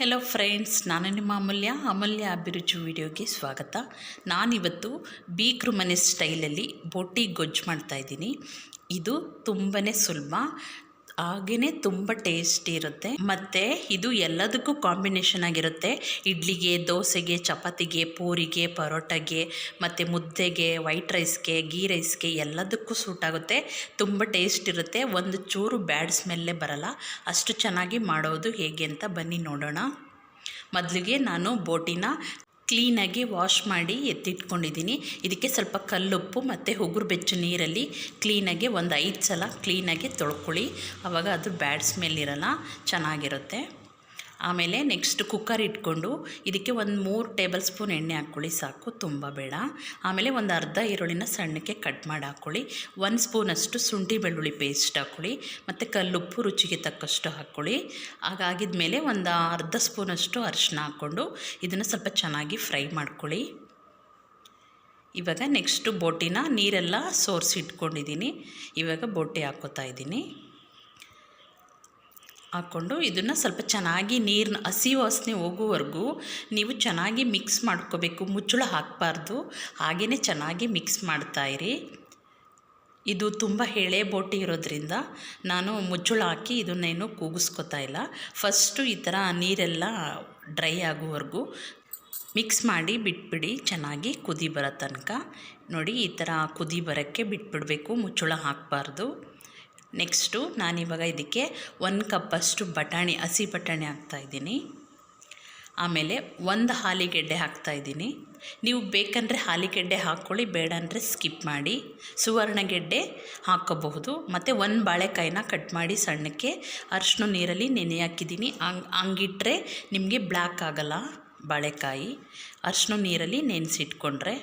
Hello friends ನಾನು ನಿಮ್ಮ ಅಮೂಲ್ಯ. ಅಮೂಲ್ಯ ಅಭಿರುಚಿ ವಿಡಿಯೋಗೆ ಸ್ವಾಗತ. ನಾನಿವತ್ತು ಬೀಕ್ರು ಮನೆ ಸ್ಟೈಲಲ್ಲಿ ಬೋಟಿ ಗೊಜ್ಜು ಮಾಡ್ತಾಯಿದ್ದೀನಿ ಇದು ತುಂಬಾ ಸುಲಭ. ಹಾಗೆಯೇ ತುಂಬ ಟೇಸ್ಟಿ ಇರುತ್ತೆ. ಮತ್ತು ಇದು ಎಲ್ಲದಕ್ಕೂ ಕಾಂಬಿನೇಷನ್ ಆಗಿರುತ್ತೆ. ಇಡ್ಲಿಗೆ, ದೋಸೆಗೆ, ಚಪಾತಿಗೆ, ಪೂರಿಗೆ, ಪರೋಟಗೆ, ಮತ್ತು ಮುದ್ದೆಗೆ ವೈಟ್ ರೈಸ್ಗೆ ಗೀ ರೈಸ್ಗೆ ಎಲ್ಲದಕ್ಕೂ ಸೂಟ್ ಆಗುತ್ತೆ. ತುಂಬ ಟೇಸ್ಟ್ ಇರುತ್ತೆ. ಒಂದು ಚೂರು ಬ್ಯಾಡ್ ಸ್ಮೆಲ್ಲೇ ಬರಲ್ಲ. ಅಷ್ಟು ಚೆನ್ನಾಗಿ ಮಾಡೋದು ಹೇಗೆ ಅಂತ ಬನ್ನಿ ನೋಡೋಣ. ಮೊದಲಿಗೆ ನಾನು ಬೋಟಿನ ಕ್ಲೀನಾಗಿ ವಾಶ್ ಮಾಡಿ ಎತ್ತಿಟ್ಕೊಂಡಿದ್ದೀನಿ. ಇದಕ್ಕೆ ಸ್ವಲ್ಪ ಕಲ್ಲುಪ್ಪು ಮತ್ತು ಉಗುರು ಬೆಚ್ಚು ನೀರಲ್ಲಿ ಕ್ಲೀನಾಗಿ ಒಂದು ಐದು ಸಲ ಕ್ಲೀನಾಗಿ ತೊಳ್ಕೊಳ್ಳಿ. ಆವಾಗ ಅದು ಬ್ಯಾಡ್ ಸ್ಮೆಲ್ ಇರಲ್ಲ, ಚೆನ್ನಾಗಿರುತ್ತೆ. ಆಮೇಲೆ ನೆಕ್ಸ್ಟ್ ಕುಕ್ಕರ್ ಇಟ್ಕೊಂಡು ಇದಕ್ಕೆ ಒಂದು ಮೂರು ಟೇಬಲ್ ಸ್ಪೂನ್ ಎಣ್ಣೆ ಹಾಕ್ಕೊಳ್ಳಿ, ಸಾಕು, ತುಂಬ ಬೇಡ. ಆಮೇಲೆ ಒಂದು ಅರ್ಧ ಈರುಳ್ಳಿನ ಸಣ್ಣಕ್ಕೆ ಕಟ್ ಮಾಡಿ ಹಾಕ್ಕೊಳ್ಳಿ. ಒಂದು ಸ್ಪೂನಷ್ಟು ಶುಂಠಿ ಬೆಳ್ಳುಳ್ಳಿ ಪೇಸ್ಟ್ ಹಾಕ್ಕೊಳ್ಳಿ. ಮತ್ತು ಕಲ್ಲುಪ್ಪು ರುಚಿಗೆ ತಕ್ಕಷ್ಟು ಹಾಕ್ಕೊಳ್ಳಿ. ಹಾಗಾಗಿದ ಮೇಲೆ ಒಂದು ಅರ್ಧ ಸ್ಪೂನಷ್ಟು ಅರಿಶಿನ ಹಾಕ್ಕೊಂಡು ಇದನ್ನು ಸ್ವಲ್ಪ ಚೆನ್ನಾಗಿ ಫ್ರೈ ಮಾಡ್ಕೊಳ್ಳಿ. ಇವಾಗ ನೆಕ್ಸ್ಟು ಬೋಟಿನ ನೀರೆಲ್ಲ ಸೋರಿಸಿ ಇಟ್ಕೊಂಡಿದ್ದೀನಿ ಇವಾಗ ಬೋಟಿ ಹಾಕ್ಕೋತಾ ಇದ್ದೀನಿ. ಹಾಕ್ಕೊಂಡು ಇದನ್ನು ಸ್ವಲ್ಪ ಚೆನ್ನಾಗಿ ನೀರನ್ನ ಹಸಿ ವಾಸನೆ ಹೋಗುವವರೆಗೂ ನೀವು ಚೆನ್ನಾಗಿ ಮಿಕ್ಸ್ ಮಾಡ್ಕೋಬೇಕು. ಮುಚ್ಚಳ ಹಾಕಬಾರ್ದು. ಹಾಗೆಯೇ ಚೆನ್ನಾಗಿ ಮಿಕ್ಸ್ ಮಾಡ್ತಾಯಿರಿ ಇದು ತುಂಬ ಎಳೆ ಬೋಟಿ ಇರೋದ್ರಿಂದ ನಾನು ಮುಚ್ಚಳ ಹಾಕಿ ಇದನ್ನೇನು ಕೂಗಿಸ್ಕೊತಾ ಇಲ್ಲ. ಫಸ್ಟು ಈ ಥರ ನೀರೆಲ್ಲ ಡ್ರೈ ಆಗುವವರೆಗೂ ಮಿಕ್ಸ್ ಮಾಡಿ ಬಿಟ್ಬಿಡಿ. ಚೆನ್ನಾಗಿ ಕುದಿ ಬರೋ ತನಕ. ನೋಡಿ ಈ ಥರ ಕುದಿ ಬರೋಕ್ಕೆ ಬಿಟ್ಬಿಡಬೇಕು. ಮುಚ್ಚಳ ಹಾಕಬಾರ್ದು. ನೆಕ್ಸ್ಟು ನಾನಿವಾಗ ಇದಕ್ಕೆ ಒಂದು ಕಪ್ಪಷ್ಟು ಬಟಾಣಿ, ಹಸಿ ಬಟಾಣಿ ಹಾಕ್ತಾಯಿದ್ದೀನಿ ಆಮೇಲೆ ಒಂದು ಹಾಲಿಗೆಡ್ಡೆ ಹಾಕ್ತಾಯಿದ್ದೀನಿ ನೀವು ಬೇಕಂದರೆ ಹಾಲಿಗೆಡ್ಡೆ ಹಾಕ್ಕೊಳ್ಳಿ, ಬೇಡ ಅಂದರೆ ಸ್ಕಿಪ್ ಮಾಡಿ. ಸುವರ್ಣಗೆಡ್ಡೆ ಹಾಕೋಬಹುದು. ಮತ್ತು ಒಂದು ಬಾಳೆಕಾಯಿನ ಕಟ್ ಮಾಡಿ ಸಣ್ಣಕ್ಕೆ ಅರಿಶಿನ ನೀರಲ್ಲಿ ನೆನೆ ಹಾಕಿದ್ದೀನಿ. ಹಂಗೆ, ಹಂಗಿಟ್ರೆ ನಿಮಗೆ ಬ್ಲ್ಯಾಕ್ ಆಗೋಲ್ಲ ಬಾಳೆಕಾಯಿ. ಅರಿಶಿನ ನೀರಲ್ಲಿ ನೆನೆಸಿಟ್ಕೊಂಡ್ರೆ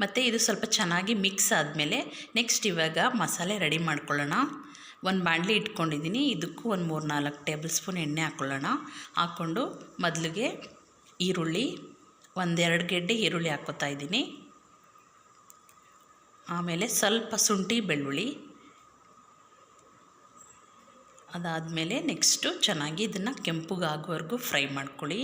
ಮತ್ತು ಇದು ಸ್ವಲ್ಪ ಚೆನ್ನಾಗಿ ಮಿಕ್ಸ್ ಆದಮೇಲೆ ನೆಕ್ಸ್ಟ್ ಇವಾಗ ಮಸಾಲೆ ರೆಡಿ ಮಾಡ್ಕೊಳ್ಳೋಣ. ಒಂದು ಬಾಣಲಿ ಇಟ್ಕೊಂಡಿದ್ದೀನಿ. ಇದಕ್ಕೂ ಒಂದು ಮೂರು ನಾಲ್ಕು ಟೇಬಲ್ ಸ್ಪೂನ್ ಎಣ್ಣೆ ಹಾಕ್ಕೊಳ್ಳೋಣ ಹಾಕ್ಕೊಂಡು ಮೊದಲಿಗೆ ಈರುಳ್ಳಿ, ಒಂದೆರಡು ಗೆಡ್ಡೆ ಈರುಳ್ಳಿ ಹಾಕ್ಕೋತಾ ಇದ್ದೀನಿ. ಆಮೇಲೆ ಸ್ವಲ್ಪ ಶುಂಠಿ, ಬೆಳ್ಳುಳ್ಳಿ. ಅದಾದಮೇಲೆ ನೆಕ್ಸ್ಟು ಚೆನ್ನಾಗಿ ಇದನ್ನು ಕೆಂಪುಗಾಗೋವರೆಗೂ ಫ್ರೈ ಮಾಡ್ಕೊಳ್ಳಿ.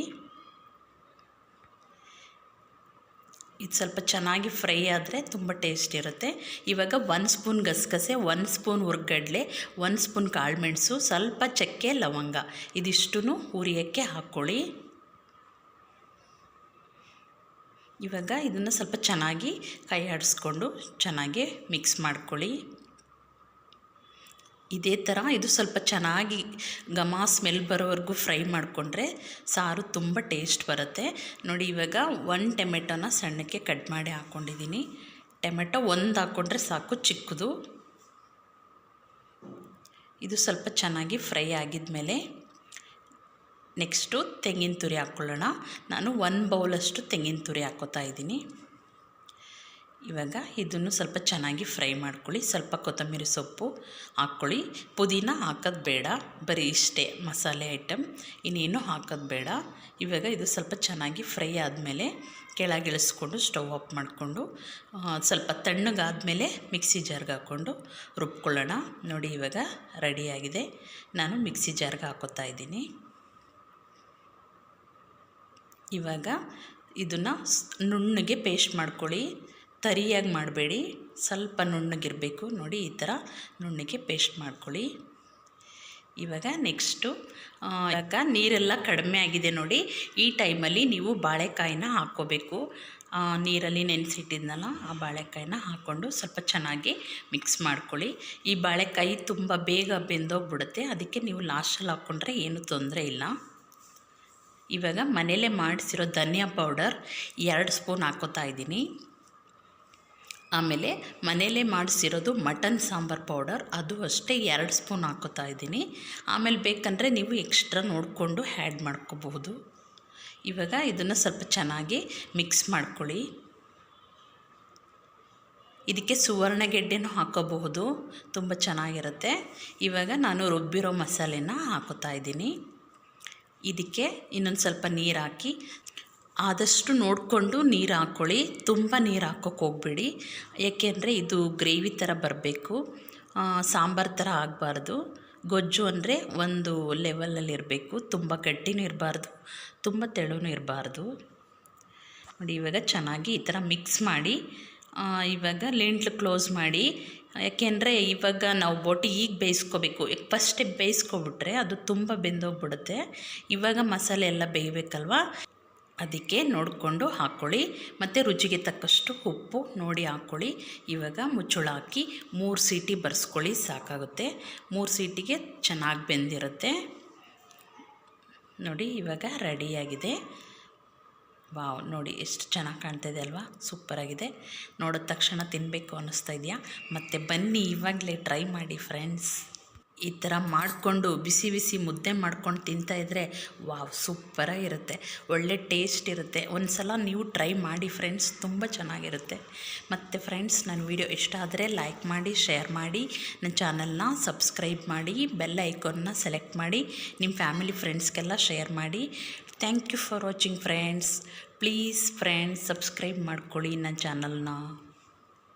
ಇದು ಸ್ವಲ್ಪ ಚೆನ್ನಾಗಿ ಫ್ರೈ ಆದರೆ ತುಂಬ ಟೇಸ್ಟ್ ಇರುತ್ತೆ. ಇವಾಗ ಒಂದು ಸ್ಪೂನ್ ಗಸಗಸೆ, ಒಂದು ಸ್ಪೂನ್ ಹುರ್ಗಡ್ಲೆ, ಒಂದು ಸ್ಪೂನ್ ಕಾಳುಮೆಣಸು ಸ್ವಲ್ಪ ಚಕ್ಕೆ ಲವಂಗ. ಇದಿಷ್ಟು ಹುರಿಯೋಕ್ಕೆ ಹಾಕ್ಕೊಳ್ಳಿ ಇವಾಗ ಇದನ್ನು ಸ್ವಲ್ಪ ಚೆನ್ನಾಗಿ ಕೈ ಆಡಿಸ್ಕೊಂಡು ಚೆನ್ನಾಗಿ ಮಿಕ್ಸ್ ಮಾಡ್ಕೊಳ್ಳಿ. ಇದೇ ಥರ ಇದು ಸ್ವಲ್ಪ ಚೆನ್ನಾಗಿ ಘಮ ಸ್ಮೆಲ್ ಬರೋವರೆಗೂ ಫ್ರೈ ಮಾಡಿಕೊಂಡ್ರೆ ಸಾರು ತುಂಬ ಟೇಸ್ಟ್ ಬರುತ್ತೆ. ನೋಡಿ, ಇವಾಗ ಒಂದು ಟೊಮೆಟೊನ ಸಣ್ಣಕ್ಕೆ ಕಟ್ ಮಾಡಿ ಹಾಕ್ಕೊಂಡಿದ್ದೀನಿ ಟೊಮೆಟೊ ಒಂದು ಹಾಕ್ಕೊಂಡ್ರೆ ಸಾಕು, ಚಿಕ್ಕದು. ಇದು ಸ್ವಲ್ಪ ಚೆನ್ನಾಗಿ ಫ್ರೈ ಆಗಿದ್ಮೇಲೆ ನೆಕ್ಸ್ಟು ತೆಂಗಿನ ತುರಿ ಹಾಕ್ಕೊಳ್ಳೋಣ ನಾನು ಒಂದು ಬೌಲಷ್ಟು ತೆಂಗಿನ ತುರಿ ಹಾಕ್ಕೋತಾ ಇದ್ದೀನಿ. ಇವಾಗ ಇದನ್ನು ಸ್ವಲ್ಪ ಚೆನ್ನಾಗಿ ಫ್ರೈ ಮಾಡ್ಕೊಳ್ಳಿ. ಸ್ವಲ್ಪ ಕೊತ್ತಂಬರಿ ಸೊಪ್ಪು ಹಾಕ್ಕೊಳ್ಳಿ. ಪುದೀನ ಹಾಕೋದು ಬೇಡ. ಬರೀ ಇಷ್ಟೇ ಮಸಾಲೆ ಐಟಮ್ ಇನ್ನೇನು ಹಾಕೋದು ಬೇಡ. ಇವಾಗ ಇದು ಸ್ವಲ್ಪ ಚೆನ್ನಾಗಿ ಫ್ರೈ ಆದಮೇಲೆ ಕೆಳಗಿಳಿಸ್ಕೊಂಡು ಸ್ಟವ್ ಆಫ್ ಮಾಡಿಕೊಂಡು ಸ್ವಲ್ಪ ತಣ್ಣಗಾದಮೇಲೆ ಮಿಕ್ಸಿ ಜಾರ್ಗೆ ಹಾಕ್ಕೊಂಡು ರುಬ್ಕೊಳ್ಳೋಣ. ನೋಡಿ ಇವಾಗ ರೆಡಿಯಾಗಿದೆ ನಾನು ಮಿಕ್ಸಿ ಜಾರ್ಗೆ ಹಾಕೋತಾ ಇದ್ದೀನಿ. ಇವಾಗ ಇದನ್ನು ನುಣ್ಣಗೆ ಪೇಸ್ಟ್ ಮಾಡ್ಕೊಳ್ಳಿ. ತರಿಯಾಗಿ ಮಾಡಬೇಡಿ. ಸ್ವಲ್ಪ ನುಣ್ಣಗಿರಬೇಕು. ನೋಡಿ ಈ ಥರ ನುಣ್ಣಗೆ ಪೇಸ್ಟ್ ಮಾಡ್ಕೊಳ್ಳಿ. ಇವಾಗ ನೆಕ್ಸ್ಟು ಇವಾಗ ನೀರೆಲ್ಲ ಕಡಿಮೆ ಆಗಿದೆ ನೋಡಿ. ಈ ಟೈಮಲ್ಲಿ ನೀವು ಬಾಳೆಕಾಯಿನ ಹಾಕ್ಕೋಬೇಕು. ನೀರಲ್ಲಿ ನೆನೆಸಿಟ್ಟಿದ್ನಲ್ಲ, ಆ ಬಾಳೆಕಾಯಿನ ಹಾಕ್ಕೊಂಡು ಸ್ವಲ್ಪ ಚೆನ್ನಾಗಿ ಮಿಕ್ಸ್ ಮಾಡ್ಕೊಳ್ಳಿ. ಈ ಬಾಳೆಕಾಯಿ ತುಂಬ ಬೇಗ ಬೆಂದೋಗ್ಬಿಡುತ್ತೆ. ಅದಕ್ಕೆ ನೀವು ಲಾಸ್ಟಲ್ಲಿ ಹಾಕ್ಕೊಂಡ್ರೆ ಏನೂ ತೊಂದರೆ ಇಲ್ಲ. ಇವಾಗ ಮನೇಲೇ ಮಾಡಿಸಿರೋ ಧನಿಯಾ ಪೌಡರ್ ಎರಡು ಸ್ಪೂನ್ ಹಾಕೋತಾ ಇದ್ದೀನಿ. ಆಮೇಲೆ ಮನೆಯಲ್ಲೇ ಮಾಡಿಸಿರೋದು ಮಟನ್ ಸಾಂಬಾರು ಪೌಡರ್. ಅದು ಅಷ್ಟೇ ಎರಡು ಸ್ಪೂನ್ ಹಾಕೋತಾ ಇದ್ದೀನಿ. ಆಮೇಲೆ ಬೇಕಂದರೆ ನೀವು ಎಕ್ಸ್ಟ್ರಾ ನೋಡಿಕೊಂಡು ಆ್ಯಡ್ ಮಾಡ್ಕೋಬಹುದು. ಇವಾಗ ಇದನ್ನು ಸ್ವಲ್ಪ ಚೆನ್ನಾಗಿ ಮಿಕ್ಸ್ ಮಾಡ್ಕೊಳ್ಳಿ. ಇದಕ್ಕೆ ಸುವರ್ಣಗೆಡ್ಡೆನೂ ಹಾಕೋಬಹುದು. ತುಂಬ ಚೆನ್ನಾಗಿರುತ್ತೆ. ಇವಾಗ ನಾನು ರುಬ್ಬಿರೋ ಮಸಾಲೆನ ಹಾಕೋತಾ ಇದ್ದೀನಿ. ಇದಕ್ಕೆ ಇನ್ನೊಂದು ಸ್ವಲ್ಪ ನೀರು ಹಾಕಿ ಆದಷ್ಟು ನೋಡಿಕೊಂಡು ನೀರು ಹಾಕ್ಕೊಳ್ಳಿ ತುಂಬ ನೀರು ಹಾಕೋಕ್ಕೆ ಹೋಗಬೇಡಿ. ಏಕೆಂದರೆ ಇದು ಗ್ರೇವಿ ಥರ ಬರಬೇಕು. ಸಾಂಬಾರು ಥರ ಆಗಬಾರ್ದು. ಗೊಜ್ಜು ಅಂದರೆ ಒಂದು ಲೆವೆಲಲ್ಲಿ ಇರಬೇಕು. ತುಂಬ ಗಟ್ಟಿನೂ ಇರಬಾರ್ದು, ತುಂಬ ತೆಳುನೂ ಇರಬಾರ್ದು. ನೋಡಿ, ಇವಾಗ ಚೆನ್ನಾಗಿ ಈ ಥರ ಮಿಕ್ಸ್ ಮಾಡಿ ಇವಾಗ ಲೆಂಟ್ಲು ಕ್ಲೋಸ್ ಮಾಡಿ. ಯಾಕೆಂದರೆ ಇವಾಗ ನಾವು ಬೋಟಿ ಈಗ ಬೇಯಿಸ್ಕೋಬೇಕು. ಫಸ್ಟೇ ಬೇಯಿಸ್ಕೊಬಿಟ್ರೆ ಅದು ತುಂಬ ಬೆಂದೋಗ್ಬಿಡುತ್ತೆ. ಇವಾಗ ಮಸಾಲೆ ಎಲ್ಲ ಬೇಯಬೇಕಲ್ವ? ಅದಕ್ಕೆ ನೋಡಿಕೊಂಡು ಹಾಕ್ಕೊಳ್ಳಿ ಮತ್ತು ರುಚಿಗೆ ತಕ್ಕಷ್ಟು ಉಪ್ಪು ನೋಡಿ ಹಾಕ್ಕೊಳ್ಳಿ ಇವಾಗ ಮುಚ್ಚಳ ಹಾಕಿ ಮೂರು ಸೀಟಿ ಬರ್ಸ್ಕೊಳ್ಳಿ, ಸಾಕಾಗುತ್ತೆ. ಮೂರು ಸೀಟಿಗೆ ಚೆನ್ನಾಗಿ ಬೆಂದಿರುತ್ತೆ. ನೋಡಿ, ಇವಾಗ ರೆಡಿಯಾಗಿದೆ ವಾವ್, ನೋಡಿ ಎಷ್ಟು ಚೆನ್ನಾಗಿ ಕಾಣ್ತಾ ಇದೆ ಅಲ್ವಾ? ಸೂಪರಾಗಿದೆ ನೋಡಿದ ತಕ್ಷಣ ತಿನ್ನಬೇಕು ಅನ್ನಿಸ್ತಾ ಇದೆಯಾ? ಮತ್ತು ಬನ್ನಿ, ಇವಾಗಲೇ ಟ್ರೈ ಮಾಡಿ, ಫ್ರೆಂಡ್ಸ್. ಈ ಥರ ಮಾಡಿಕೊಂಡು ಬಿಸಿ ಬಿಸಿ ಮುದ್ದೆ ಮಾಡ್ಕೊಂಡು ತಿಂತಾಯಿದ್ರೆ ವಾವ್ ಸೂಪರಾಗಿರುತ್ತೆ ಒಳ್ಳೆ ಟೇಸ್ಟ್ ಇರುತ್ತೆ. ಒಂದು ಸಲ ನೀವು ಟ್ರೈ ಮಾಡಿ ಫ್ರೆಂಡ್ಸ್, ತುಂಬ ಚೆನ್ನಾಗಿರುತ್ತೆ. ಮತ್ತು ಫ್ರೆಂಡ್ಸ್, ನನ್ನ ವಿಡಿಯೋ ಇಷ್ಟ ಆದರೆ ಲೈಕ್ ಮಾಡಿ, ಶೇರ್ ಮಾಡಿ. ನನ್ನ ಚಾನಲ್ನ ಸಬ್ಸ್ಕ್ರೈಬ್ ಮಾಡಿ, ಬೆಲ್ ಐಕಾನ್ನ ಸೆಲೆಕ್ಟ್ ಮಾಡಿ. ನಿಮ್ಮ ಫ್ಯಾಮಿಲಿ ಫ್ರೆಂಡ್ಸ್ಗೆಲ್ಲ ಶೇರ್ ಮಾಡಿ. Thank you for watching friends. Please friends, subscribe ಮಾಡ್ಕೊಳ್ಳಿ ನನ್ನ ಚಾನಲ್ನ.